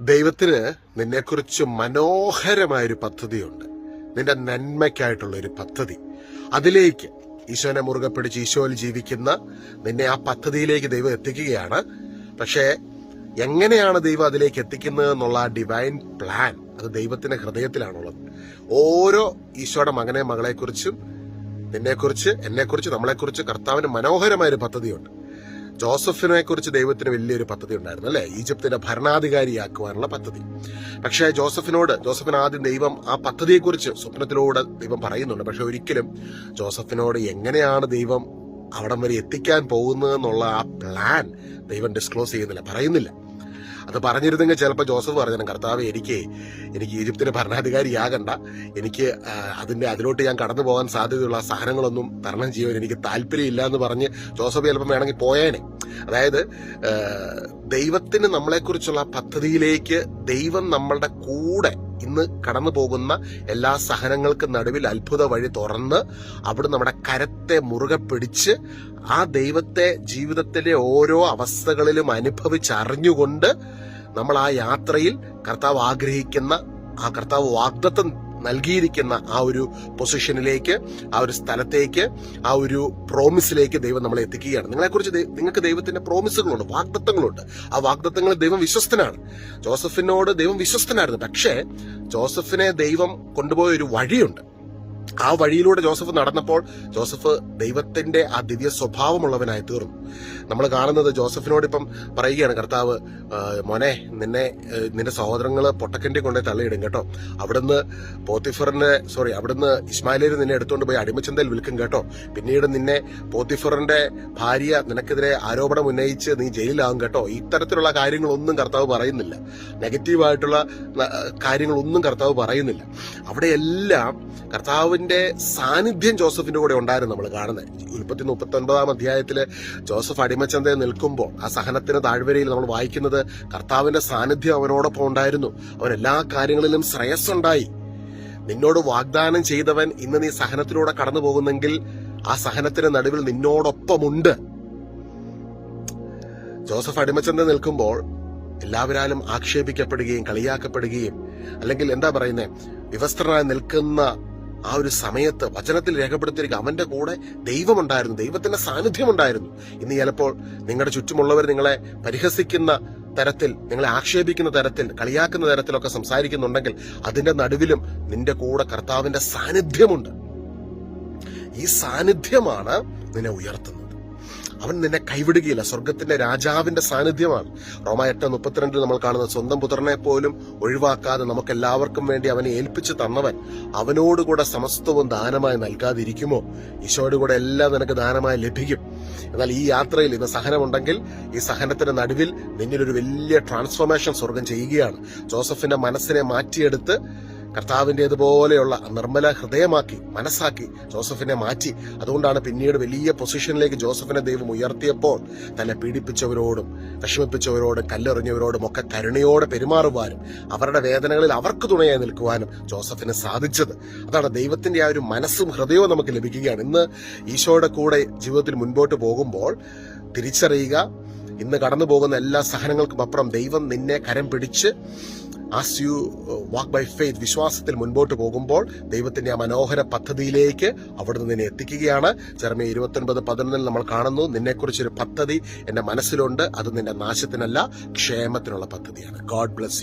ദൈവത്തിന് നിന്നെക്കുറിച്ച് മനോഹരമായൊരു പദ്ധതിയുണ്ട്. നിന്റെ നന്മയ്ക്കായിട്ടുള്ള ഒരു പദ്ധതി. അതിലേക്ക് ഈശോനെ മുറുകെ പിടിച്ച് ഈശോയിൽ ജീവിക്കുന്ന നിന്നെ ആ പദ്ധതിയിലേക്ക് ദൈവം എത്തിക്കുകയാണ്. പക്ഷേ എങ്ങനെയാണ് ദൈവം അതിലേക്ക് എത്തിക്കുന്നത് എന്നുള്ള ആ ഡിവൈൻ പ്ലാൻ അത് ദൈവത്തിന്റെ ഹൃദയത്തിലാണുള്ളത്. ഓരോ ഈശോയുടെ മകനെ മകളെക്കുറിച്ചും നിന്നെക്കുറിച്ച് എന്നെക്കുറിച്ച് നമ്മളെക്കുറിച്ച് കർത്താവിന് മനോഹരമായൊരു പദ്ധതിയുണ്ട്. ജോസഫിനെ കുറിച്ച് ദൈവത്തിന് വലിയൊരു പദ്ധതി ഉണ്ടായിരുന്നു അല്ലെ? ഈജിപ്തിന്റെ ഭരണാധികാരിയാക്കുവാനുള്ള പദ്ധതി. പക്ഷേ ജോസഫിനോട് ജോസഫിന് ആദ്യം ദൈവം ആ പദ്ധതിയെക്കുറിച്ച് സ്വപ്നത്തിലൂടെ ദൈവം പറയുന്നുണ്ട്. പക്ഷെ ഒരിക്കലും ജോസഫിനോട് എങ്ങനെയാണ് ദൈവം അവിടം വരെ എത്തിക്കാൻ പോകുന്നത് എന്നുള്ള ആ പ്ലാൻ ദൈവം ഡിസ്ക്ലോസ് ചെയ്യുന്നില്ല പറയുന്നില്ല. അത് പറഞ്ഞിരുന്നെങ്കിൽ ചിലപ്പോൾ ജോസഫ് പറഞ്ഞു കർത്താവ് എനിക്ക് എനിക്ക് ഈജിപ്തിന്റെ ഭരണാധികാരിയാകണ്ട. എനിക്ക് അതിന്റെ അതിലോട്ട് ഞാൻ കടന്നു പോകാൻ സാധ്യതയുള്ള സാധനങ്ങളൊന്നും തരണം ചെയ്യാൻ എനിക്ക് താല്പര്യമില്ല എന്ന് പറഞ്ഞ് ജോസഫ് ചിലപ്പം വേണമെങ്കിൽ പോയേനെ. അതായത് ദൈവത്തിന് നമ്മളെക്കുറിച്ചുള്ള പദ്ധതിയിലേക്ക് ദൈവം നമ്മളുടെ കൂടെ ഇന്ന് കടന്നു പോകുന്ന എല്ലാ സഹനങ്ങൾക്കും നടുവിൽ അത്ഭുത വഴി തുറന്ന് അവിടെ നമ്മുടെ കരത്തെ മുറുകെ പിടിച്ച് ആ ദൈവത്തെ ജീവിതത്തിലെ ഓരോ അവസ്ഥകളിലും അനുഭവിച്ചറിഞ്ഞുകൊണ്ട് നമ്മൾ ആ യാത്രയിൽ കർത്താവ് ആഗ്രഹിക്കുന്ന ആ കർത്താവ് വാഗ്ദത്തം നൽകിയിരിക്കുന്ന ആ ഒരു പൊസിഷനിലേക്ക് ആ ഒരു സ്ഥലത്തേക്ക് ആ ഒരു പ്രോമിസിലേക്ക് ദൈവം നമ്മളെ എത്തിക്കുകയാണ്. നിങ്ങളെക്കുറിച്ച് നിങ്ങൾക്ക് ദൈവത്തിന്റെ പ്രോമിസുകളുണ്ട് വാഗ്ദത്തങ്ങളുണ്ട്. ആ വാഗ്ദത്തങ്ങളിൽ ദൈവം വിശ്വസ്തനാണ്. ജോസഫിനോട് ദൈവം വിശ്വസ്തനായിരുന്നു. പക്ഷേ ജോസഫിനെ ദൈവം കൊണ്ടുപോയ ഒരു വഴിയുണ്ട്. ആ വഴിയിലൂടെ ജോസഫ് നടന്നപ്പോൾ ജോസഫ് ദൈവത്തിന്റെ ആ ദിവ്യ സ്വഭാവമുള്ളവനായി തീർന്നു. നമ്മൾ കാണുന്നത് ജോസഫിനോട് ഇപ്പം പറയുകയാണ് കർത്താവ് മോനെ നിന്നെ നിന്റെ സഹോദരങ്ങൾ പൊട്ടക്കിന്റെ കൊണ്ടേ തള്ളിയിടും കേട്ടോ. അവിടുന്ന് പോത്തിഫറിന്റെ സോറി അവിടുന്ന് ഇസ്മായിലേര് നിന്നെ എടുത്തുകൊണ്ട് പോയി അടിമച്ചന്തയിൽ വിൽക്കും കേട്ടോ. പിന്നീട് നിന്നെ പോത്തിഫറിന്റെ ഭാര്യ നിനക്കെതിരെ ആരോപണം ഉന്നയിച്ച് നീ ജയിലിലാകും കേട്ടോ. ഇത്തരത്തിലുള്ള കാര്യങ്ങളൊന്നും കർത്താവ് പറയുന്നില്ല. നെഗറ്റീവായിട്ടുള്ള കാര്യങ്ങളൊന്നും കർത്താവ് പറയുന്നില്ല. അവിടെയെല്ലാം കർത്താവിന്റെ സാന്നിധ്യം ജോസഫിന്റെ കൂടെ ഉണ്ടായിരുന്നു നമ്മൾ കാണുന്നത് ഉൽപ്പത്തി മുപ്പത്തി ഒൻപതാം അധ്യായത്തിൽ ജോസഫ് അടിമച്ചന്തയിൽ നിൽക്കുമ്പോൾ ആ സഹനത്തിന് താഴ്വരയിൽ നമ്മൾ വായിക്കുന്നത് കർത്താവിന്റെ സാന്നിധ്യം അവനോടൊപ്പം ഉണ്ടായിരുന്നു. അവൻ എല്ലാ കാര്യങ്ങളിലും ശ്രേയസ്സുണ്ടായി. നിന്നോട് വാഗ്ദാനം ചെയ്തവൻ ഇന്ന് നീ സഹനത്തിലൂടെ കടന്നു പോകുന്നെങ്കിൽ ആ സഹനത്തിന് നടുവിൽ നിന്നോടൊപ്പമുണ്ട്. ജോസഫ് അടിമച്ചന്ത നിൽക്കുമ്പോൾ എല്ലാവരാലും ആക്ഷേപിക്കപ്പെടുകയും കളിയാക്കപ്പെടുകയും അല്ലെങ്കിൽ എന്താ പറയുന്നത് വിവസ്ത്രനായി നിൽക്കുന്ന ആ ഒരു സമയത്ത് വചനത്തിൽ രേഖപ്പെടുത്തിയിരിക്കുക അവന്റെ കൂടെ ദൈവമുണ്ടായിരുന്നു ദൈവത്തിന്റെ സാന്നിധ്യമുണ്ടായിരുന്നു. ഇന്ന് ചിലപ്പോൾ നിങ്ങളുടെ ചുറ്റുമുള്ളവർ നിങ്ങളെ പരിഹസിക്കുന്ന തരത്തിൽ നിങ്ങളെ ആക്ഷേപിക്കുന്ന തരത്തിൽ കളിയാക്കുന്ന തരത്തിലൊക്കെ സംസാരിക്കുന്നുണ്ടെങ്കിൽ അതിന്റെ നടുവിലും നിന്റെ കൂടെ കർത്താവിന്റെ സാന്നിധ്യമുണ്ട്. ഈ സാന്നിധ്യമാണ് നിന്നെ ഉയർത്തുന്നത്. അവൻ നിന്നെ കൈവിടുകയില്ല. സ്വർഗത്തിന്റെ രാജാവിന്റെ സാന്നിധ്യമാണ്. റോമ എട്ട് മുപ്പത്തിരണ്ടിൽ നമ്മൾ കാണുന്ന സ്വന്തം പുത്രനെ പോലും ഒഴിവാക്കാതെ നമുക്ക് എല്ലാവർക്കും വേണ്ടി അവനെ ഏൽപ്പിച്ചു തന്നവൻ അവനോടുകൂടെ സമസ്തവും ദാനമായി നൽകാതിരിക്കുമോ? ഈശോയുടെ കൂടെ എല്ലാം നിനക്ക് ദാനമായി ലഭിക്കും. എന്നാൽ ഈ യാത്രയിൽ ഇന്ന് സഹനമുണ്ടെങ്കിൽ ഈ സഹനത്തിന്റെ നടുവിൽ നിന്നിലൊരു വലിയ ട്രാൻസ്ഫോർമേഷൻ സ്വർഗം ചെയ്യുകയാണ്. ജോസഫിന്റെ മനസ്സിനെ മാറ്റിയെടുത്ത് കർത്താവിന്റെതുപോലെയുള്ള നിർമ്മല ഹൃദയമാക്കി മനസ്സാക്കി ജോസഫിനെ മാറ്റി. അതുകൊണ്ടാണ് പിന്നീട് വലിയ പൊസിഷനിലേക്ക് ജോസഫിനെ ദൈവം ഉയർത്തിയപ്പോൾ തന്നെ പീഡിപ്പിച്ചവരോടും വിഷമിപ്പിച്ചവരോടും കല്ലെറിഞ്ഞവരോടും ഒക്കെ കരുണയോടെ പെരുമാറുവാനും അവരുടെ വേദനകളിൽ അവർക്ക് തുണയായി നിൽക്കുവാനും ജോസഫിന് സാധിച്ചത്. അതാണ് ദൈവത്തിന്റെ ആ ഒരു മനസ്സും ഹൃദയവും നമുക്ക് ലഭിക്കുകയാണ്. ഇന്ന് ഈശോയുടെ കൂടെ ജീവിതത്തിൽ മുൻപോട്ട് പോകുമ്പോൾ തിരിച്ചറിയുക ഇന്ന് കടന്നു പോകുന്ന എല്ലാ സഹനങ്ങൾക്കും അപ്പുറം ദൈവം നിന്നെ കരം പിടിച്ച് as you walk by faith വിശ്വാസത്തിൽ മുൻപോട്ട് പോകുമ്പോൾ ദൈവത്തിന്റെ ആ മനോഹര പദ്ധതിയിലേക്ക് അവിടുന്ന് നിന്നെ എത്തിക്കുകയാണ്. ചെറുമേ ഇരുപത്തൊൻപത് പതിനൊന്നിൽ നമ്മൾ കാണുന്നു നിന്നെക്കുറിച്ചൊരു പദ്ധതി എന്റെ മനസ്സിലുണ്ട് അത് നിന്റെ നാശത്തിനല്ല ക്ഷേമത്തിനുള്ള പദ്ധതിയാണ്. God bless you